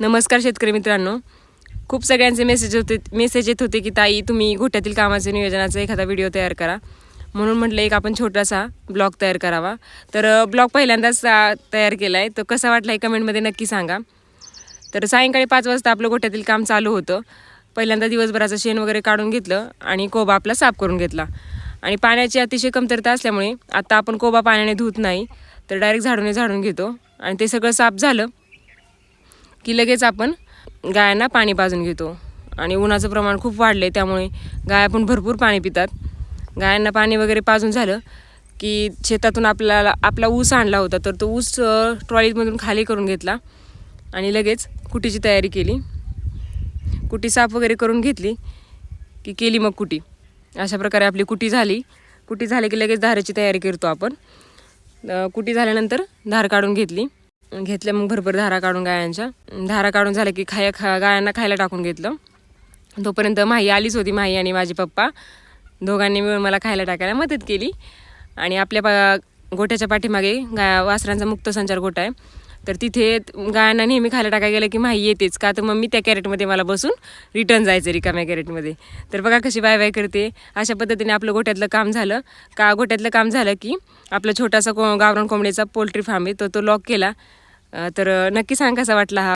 नमस्कार शेतकरी मित्रांनो. खूप सगळ्यांचे मेसेज होते मेसेज येत होते की ताई तुम्ही घोट्यातील कामाचे नियोजनाचा एखादा व्हिडिओ तयार करा. म्हणून म्हटलं एक आपण छोटासा ब्लॉग तयार करावा. तर ब्लॉग पहिल्यांदाच तयार केला आहे तो कसा वाटला हे कमेंटमध्ये नक्की सांगा. तर सायंकाळी पाच वाजता आपलं गोठ्यातील काम चालू होतं. पहिल्यांदा दिवसभराचं शेण वगैरे काढून घेतलं आणि कोबा आपला साफ करून घेतला. आणि पाण्याची अतिशय कमतरता असल्यामुळे आत्ता आपण कोबा पाण्याने धुत नाही तर डायरेक्ट झाडूने झाडून घेतो. आणि ते सगळं साफ झालं की लगेच आपण गायांना पाणी पाजून घेतो. आणि उन्हाचं प्रमाण खूप वाढलं आहे त्यामुळे गाया पण भरपूर पाणी पितात. गायांना पाणी वगैरे पाजून झालं की शेतातून आपल्याला आपला ऊस आणला होता तर तो ऊस ट्रॉलीमधून खाली करून घेतला आणि लगेच कुटीची तयारी केली. कुटी साफ वगैरे करून घेतली की केली मग कुटी. अशा प्रकारे आपली कुटी झाली. कुटी झाली की लगेच धाराची तयारी करतो आपण. कुटी झाल्यानंतर धार काढून घेतली. घेतल्या मग भरपूर धारा काढून गायांच्या. धारा काढून झाल्या की खाया खा गायांना खायला टाकून घेतलं. तोपर्यंत माही आलीच होती माही आणि माझे पप्पा. दोघांनी मिळून मला खायला टाकायला मदत केली. आणि आपल्या पा गोठ्याच्या पाठीमागे गा वासरांचा मुक्त संचार गोठा आहे. तर तिथे गायांना नेहमी खायला टाकायला गेलं की माही येतेच का? तर मग मी त्या कॅरेटमध्ये मला बसून रिटर्न जायचं रिकाम्या कॅरेटमध्ये. तर बघा कशी बाय बाय करते. अशा पद्धतीने आपलं गोठ्यातलं काम झालं. का गोठ्यातलं काम झालं की आपला छोटासा को गावरान कोंबडीचा पोल्ट्री फार्म आहे तो तो लॉक केला. तर नक्की सांग कसा वाटला हा?